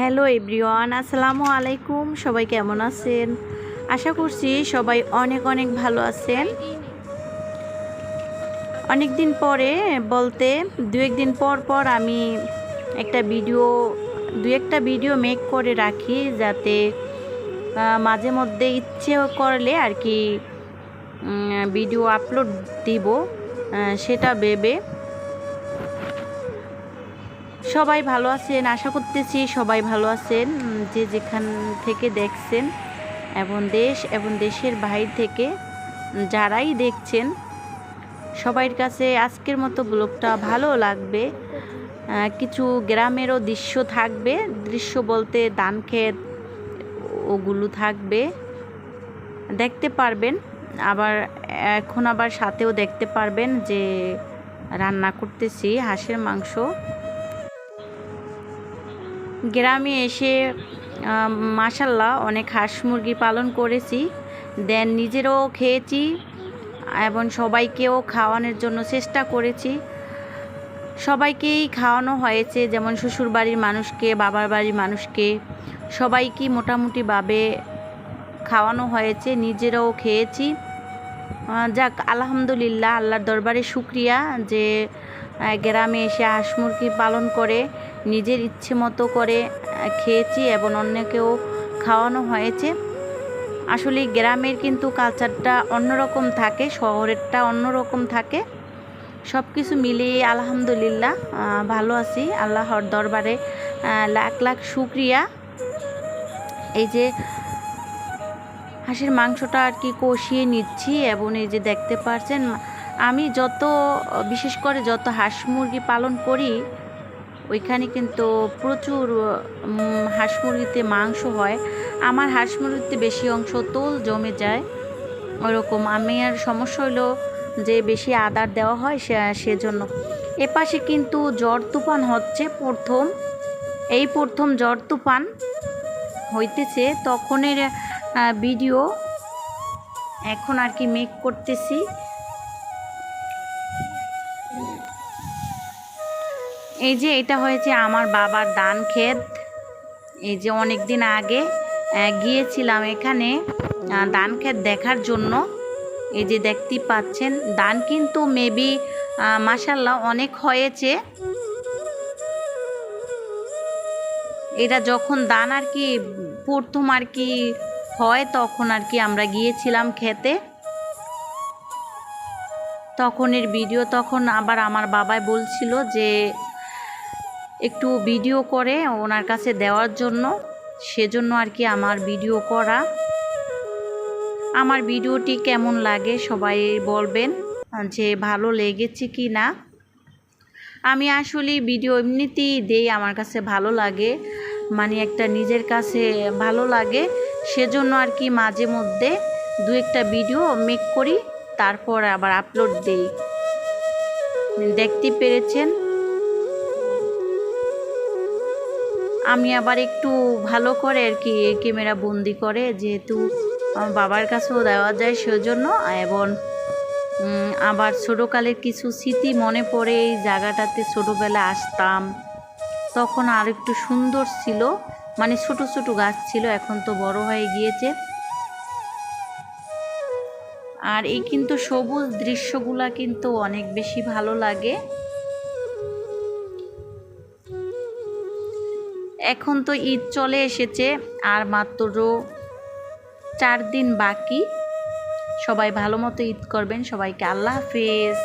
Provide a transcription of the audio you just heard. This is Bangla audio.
হ্যালো এভরিওয়ান, আসসালামু আলাইকুম। সবাই কেমন আছেন? আশা করছি সবাই অনেক অনেক ভালো আছেন। অনেক দিন পরে বলতে দু একদিন পর পর আমি একটা ভিডিও দু একটা ভিডিও মেক করে রাখি যাতে মাঝে মধ্যে ইচ্ছে করলে আর কি ভিডিও আপলোড দিব সেটা ভেবে। সবাই ভালো আছেন, আশা করতেছি সবাই ভালো আছেন যে যেখান থেকে দেখছেন এবং দেশ এবং দেশের বাইরে থেকে যারাই দেখছেন সবার কাছে আজকের মতো ব্লগটা ভালো লাগবে। কিছু গ্রামেরও দৃশ্য থাকবে, দৃশ্য বলতে ধান ক্ষেত ওগুলো থাকবে। দেখতে পারবেন, আবার এখন আবার সাথেও দেখতে পারবেন যে রান্না করতেছি, হাঁসের মাংস। গ্রামে এসে মাসাল্লাহ অনেক হাঁস মুরগি পালন করেছি। দেন নিজেরও খেয়েছি এবং সবাইকেও খাওয়ানোর জন্য চেষ্টা করেছি। সবাইকেই খাওয়ানো হয়েছে, যেমন শ্বশুর বাড়ির মানুষকে, বাবার বাড়ির মানুষকে। সবাইকে মোটামুটিভাবে খাওয়ানো হয়েছে, নিজেরাও খেয়েছি। যাক, আলহামদুলিল্লাহ, আল্লাহর দরবারে শুক্রিয়া যে গ্রামে এসে হাঁস মুরগি পালন করে, নিজের ইচ্ছে মতো করে খেয়েছি এবং অন্যকেও খাওয়ানো হয়েছে। আসলে গ্রামের কিন্তু কালচারটা অন্যরকম থাকে, শহরেরটা অন্যরকম থাকে। সব কিছু মিলিয়ে আলহামদুলিল্লাহ ভালো আছি। আল্লাহর দরবারে লাখ লাখ শুক্রিয়া। এই যে হাঁসের মাংসটা আর কি কষিয়ে নিচ্ছি এবং এই যে দেখতে পাচ্ছেন আমি যত, বিশেষ করে যত হাঁস মুরগি পালন করি, ওইখানে কিন্তু প্রচুর হাঁস মুরগিতে মাংস হয়। আমার হাঁস মুরগিতে বেশি অংশ তোল জমে যায়। ওরকম আমি আর সমস্যা হলো যে বেশি আদার দেওয়া হয় সে, সেজন্য। এপাশে কিন্তু জ্বর তুফান হচ্ছে প্রথম। এই প্রথম জ্বর তুফান হইতেছে, তখনের ভিডিও এখন আর কি মেক করতেছি। এই যে এটা হয়েছে আমার বাবার দান ক্ষেত। এই যে অনেক দিন আগে গিয়েছিলাম এখানে ধান ক্ষেত দেখার জন্য। এই যে দেখতে পাচ্ছেন ধান কিন্তু মেবি মাসাল্লাহ অনেক হয়েছে। এটা যখন দান আর কি প্রথম আর কি হয়, তখন আর কি আমরা গিয়েছিলাম খেতে তখনের ভিডিও তখন আবার আমার বাবাই বলছিল যে একটু ভিডিও করে ওনার কাছে দেওয়ার জন্য। সেজন্য আর কি আমার ভিডিও করা। আমার ভিডিওটি কেমন লাগে সবাই বলবেন যে ভালো লেগেছে কি না। আমি আসলে ভিডিও এমনিতেই দেই, আমার কাছে ভালো লাগে মানে একটা নিজের কাছে ভালো লাগে। সেজন্য আর কি মাঝে মধ্যে দু একটা ভিডিও মেক করি, তারপর আবার আপলোড দেই। দেখতে পেরেছেন? আমি আবার একটু ভালো করে আর কি ক্যামেরা বন্দি করে, যেহেতু আমার বাবার কাছেও দেওয়া যায় সেজন্য। এবং আবার ছোটোকালের কিছু স্মৃতি মনে পড়ে, এই জায়গাটাতে ছোটোবেলা আসতাম। তখন আর একটু সুন্দর ছিল মানে ছোট ছোট গাছ ছিল, এখন তো বড় হয়ে গিয়েছে। আর এই কিন্তু সবুজ দৃশ্যগুলা কিন্তু অনেক বেশি ভালো লাগে। এখন তো ঈদ চলে এসেছে, আর মাত্র চার দিন বাকি। সবাই ভালো মতো ঈদ করবেন। সবাইকে আল্লাহ হাফেজ।